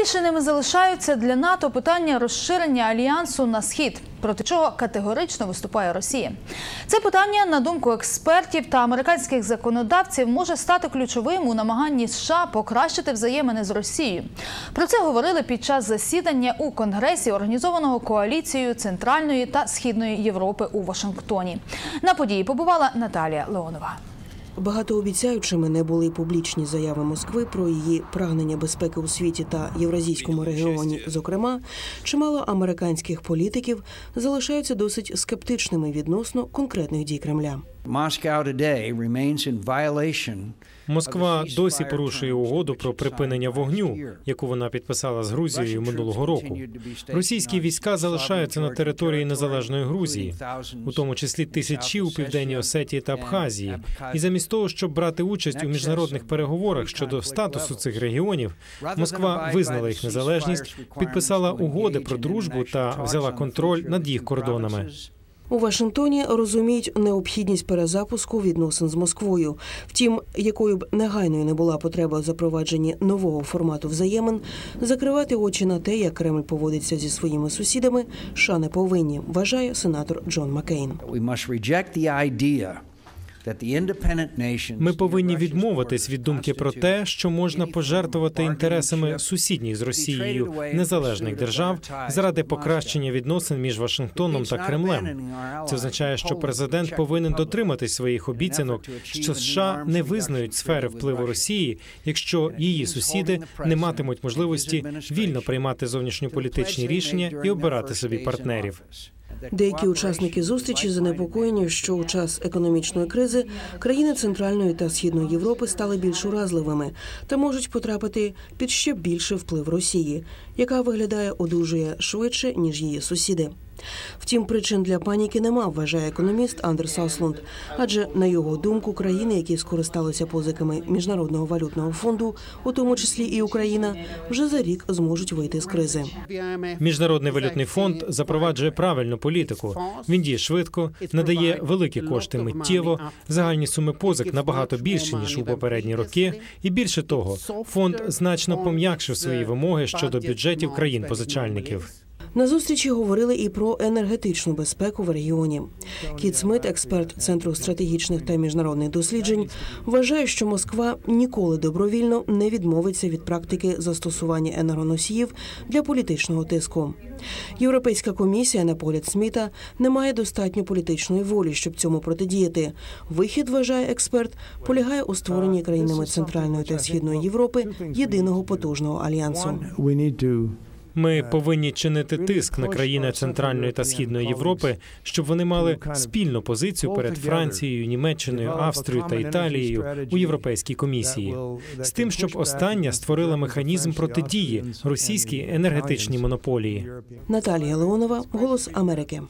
Невирішеними залишаються для НАТО питання розширення альянсу на схід, проти чого категорично виступає Росія. Це питання, на думку експертів та американських законодавців, може стати ключовим у намаганні США покращити взаємини з Росією. Про це говорили під час засідання у Конгресі, організованого коаліцією Центральної та Східної Європи у Вашингтоні. На події побувала Наталія Леонова. Багатообіцяючими не були публічні заяви Москви про її прагнення безпеки у світі та євразійському регіоні. Зокрема, чимало американських політиків залишаються досить скептичними відносно конкретних дій Кремля. Москва досі порушує угоду про припинення вогню, яку вона підписала з Грузією минулого року. Російські війська залишаються на території незалежної Грузії, у тому числі тисячі у південній Осетії та Абхазії. І замість того, щоб брати участь у міжнародних переговорах щодо статусу цих регіонів, Москва визнала їх незалежність, підписала угоди про дружбу та взяла контроль над їх кордонами. У Вашингтоні розуміють необхідність перезапуску відносин з Москвою. Втім, якою б негайною не була потреба в запровадженні нового формату взаємин, закривати очі на те, як Кремль поводиться зі своїми сусідами, США не повинні, вважає сенатор Джон Маккейн. Ми повинні відмовитись від думки про те, що можна пожертвувати інтересами сусідніх з Росією незалежних держав заради покращення відносин між Вашингтоном та Кремлем. Це означає, що президент повинен дотриматись своїх обіцянок, що США не визнають сфери впливу Росії, якщо її сусіди не матимуть можливості вільно приймати зовнішньополітичні рішення і обирати собі партнерів. Деякі учасники зустрічі занепокоєні, що у час економічної кризи країни Центральної та Східної Європи стали більш уразливими та можуть потрапити під ще більший вплив Росії, яка виглядає одужує швидше ніж її сусіди. Втім, причин для паніки нема, вважає економіст Андерс Аслунд. Адже на його думку, країни, які скористалися позиками міжнародного валютного фонду, у тому числі і Україна, вже за рік зможуть вийти з кризи. Міжнародний валютний фонд запроваджує правильну політику. Він діє швидко, надає великі кошти миттєво. Загальні суми позик набагато більші ніж у попередні роки. І більше того, фонд значно пом'якшив свої вимоги щодо бюджетів країн-позичальників. На зустрічі говорили і про енергетичну безпеку в регіоні. Кіт Смит, експерт центру стратегічних та міжнародних досліджень, вважає, що Москва ніколи добровільно не відмовиться від практики застосування енергоносіїв для політичного тиску. Європейська комісія, на погляд Сміта, не має достатньо політичної волі, щоб цьому протидіяти. Вихід вважає експерт, полягає у створенні країнами Центральної та Східної Європи єдиного потужного альянсу. Ми повинні чинити тиск на країни Центральної та Східної Європи, щоб вони мали спільну позицію перед Францією, Німеччиною, Австрією та Італією у Європейській комісії, з тим, щоб остання створила механізм протидії російській енергетичній монополії. Наталія Леонова, Голос Америки.